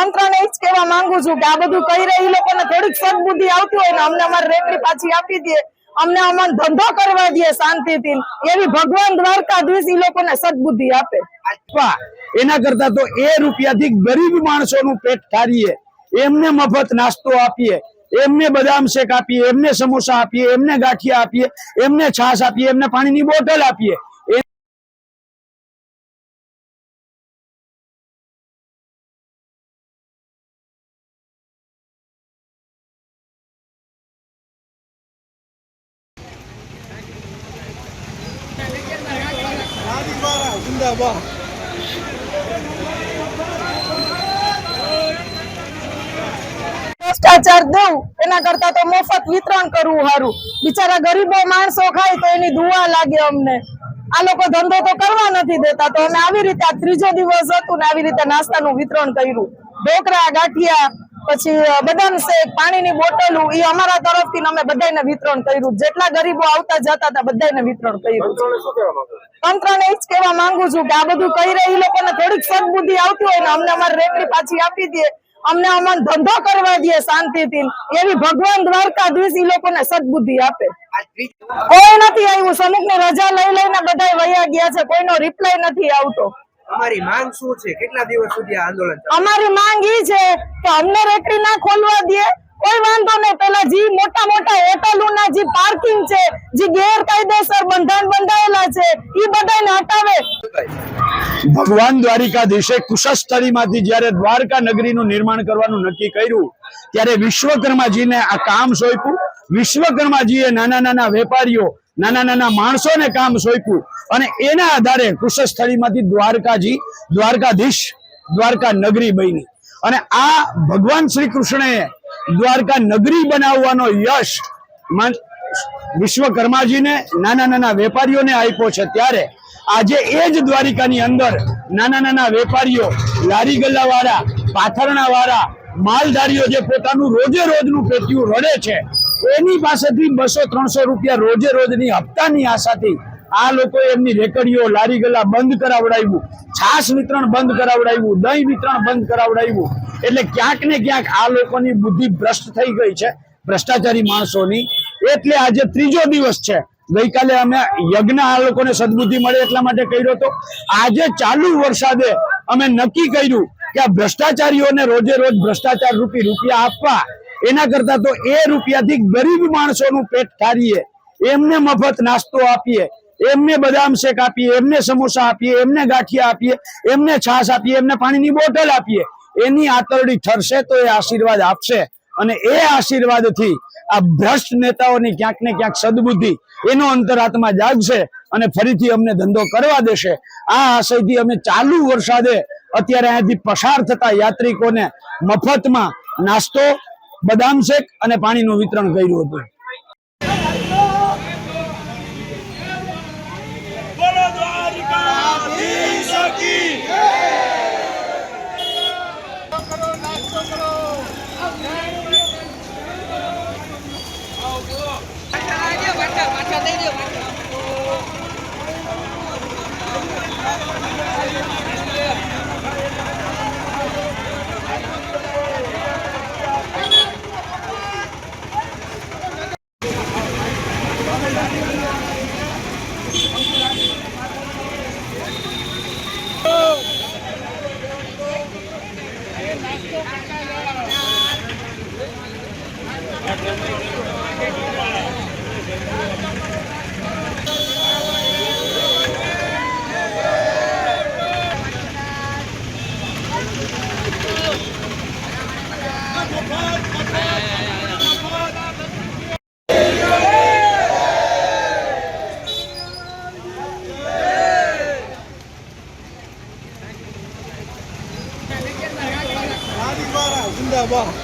તંત્રને જ કહેવા માંગુ છું કે આ બધું કહી રહી લોકોને થોડીક સદબુદ્ધિ આવતી હોય ને અમને અમારી રેકડી પાછી આપી દે. અમને અમને ધંધો કરવા દે શાંતિથી. એવી ભગવાન દ્વારકાધીશ એ લોકોને સદબુદ્ધિ આપે. એના કરતા તો એ રૂપિયાથી ગરીબ માણસોનું પેટ ઠારીએ. એમને મફત નાસ્તો આપીએ, એમને બદામ શેક આપીએ, એમને સમોસા આપીએ, એમને ગાંઠિયા આપીએ, એમને છાશ આપીએ, એમને પાણીની બોટલ આપીએ. એ ભ્રષ્ટાચાર દઉં એના કરતા તો મફત વિતરણ કરવું સારું. બિચારા ગરીબો માણસો ખાય તો એની ધુવા લાગે અમને. આ લોકો ધંધો તો કરવા નથી દેતા. તો અમે આવી રીતે આ ત્રીજો દિવસ હતું ને આવી રીતે નાસ્તાનું વિતરણ કર્યું. ઢોકળા, ગાંઠિયા પછી બદામ શેક પાણીની બોટલો એ અમારા તરફથી અમે બધાને વિતરણ કર્યું. જેટલા ગરીબો આવતા જતા હતા બધાને વિતરણ કર્યું. તંત્રને એ જ કહેવા માંગુ છું કે આ બધું કહી રહી લોકોને થોડીક સદબુદ્ધિ આવતી હોય ને અમને અમારી રેકડી પાછી આપી દે. અમને અમને ધંધો કરવા દે શાંતિથી. એવી ભગવાન દ્વારકાધીશ એ લોકોને સદબુદ્ધિ આપે. કોઈ નથી આવ્યું. સમુખની રજા લઈ લઈને બધા વયા ગયા છે. કોઈનો રિપ્લાય નથી આવતો. તમારી માંગ શું છે? કેટલા દિવસ સુધી આ આંદોલન અમારી માંગ ઈ છે કે અમને રેકડી ના ખોલવા દે. કોઈ વાંધો નહીં પેલા જે મોટા મોટા હોટલોના જે પાર્કિંગ છે જે ગેરકાયદેસર બંધાણ બંધાયેલા છે ઈ બધાને હટાવે. ભગવાન દ્વારિકાધીશે કુશસ્થળીમાંથી જ્યારે દ્વારકા નગરીનું નિર્માણ કરવાનું નક્કી કર્યું ત્યારે વિશ્વકર્માજીને આ કામ સોંપ્યું. વિશ્વકર્માજીએ નાના નાના વેપારીઓ નાના નાના માણસોને કામ સોંપ્યું. અને એના આધારે કુશસ્થળીમાંથી દ્વારકાજી, દ્વારકાધીશ દ્વારકા નગરી બની. અને આ ભગવાન શ્રી કૃષ્ણએ દ્વારકા નગરી બનાવવાનો યશ વિશ્વકર્માજીને નાના નાના વેપારીઓને આપ્યો છે. ત્યારે આજે એ જ દ્વારિકાની અંદર નાના નાના વેપારીઓ, લારી ગલ્લાવાળા વાળા પાથરણા વાળા માલધારીઓ જે પોતાનું રોજે રોજનું પેટ્યું રડે છે એની પાસેથી બસો ત્રણસો રૂપિયા રોજે રોજની હપ્તાની આશાથી આ લોકો એમની રેકડીઓ લારી ગલા બંધ કરાવડાવ્યું છાશ વિતરણ બંધ કરાવડાવ્યું, દહીં વિતરણ બંધ કરાવડાવ્યું. એટલે ક્યાંક ને ક્યાંક આ લોકોની બુદ્ધિ ભ્રષ્ટ થઈ ગઈ છે ભ્રષ્ટાચારી માણસોની. એટલે આજે ત્રીજો દિવસ છે. ગઈકાલે અમે યજ્ઞ આ લોકોને સદબુદ્ધિ મળે એટલા માટે કર્યો હતો. આજે ચાલુ વરસાદે અમે નક્કી કર્યું કે આ ભ્રષ્ટાચારીઓને રોજે રોજ ભ્રષ્ટાચાર રૂપી રૂપિયા આપવા એના કરતા તો એ રૂપિયાથી ગરીબ માણસોનું પેટ ઠારીએ એમને મફત નાસ્તો આપીએ, એમને બદામ શેક આપીએ, એમને સમોસા આપીએ, એમને ગાંઠિયા આપીએ, એમને છાશ આપીએ, એમને પાણીની બોટલ આપીએ, એની આતરડી ઠરશે તો એ આશીર્વાદ આપશે. અને એ આશીર્વાદથી આ ભ્રષ્ટ નેતાઓની ક્યાંક ને ક્યાંક સદબુદ્ધિ એનો અંતરાત્મા જાગશે અને ફરીથી અમને ધંધો કરવા દેશે. આ આશયથી અમે ચાલુ વરસાદે અત્યારે અહીંયાથી પસાર થતા યાત્રિકોને મફતમાં નાસ્તો બદામ શેક અને પાણીનું વિતરણ કર્યું હતું. ¡Vamos! ¡Vamos! જિંદાબાદ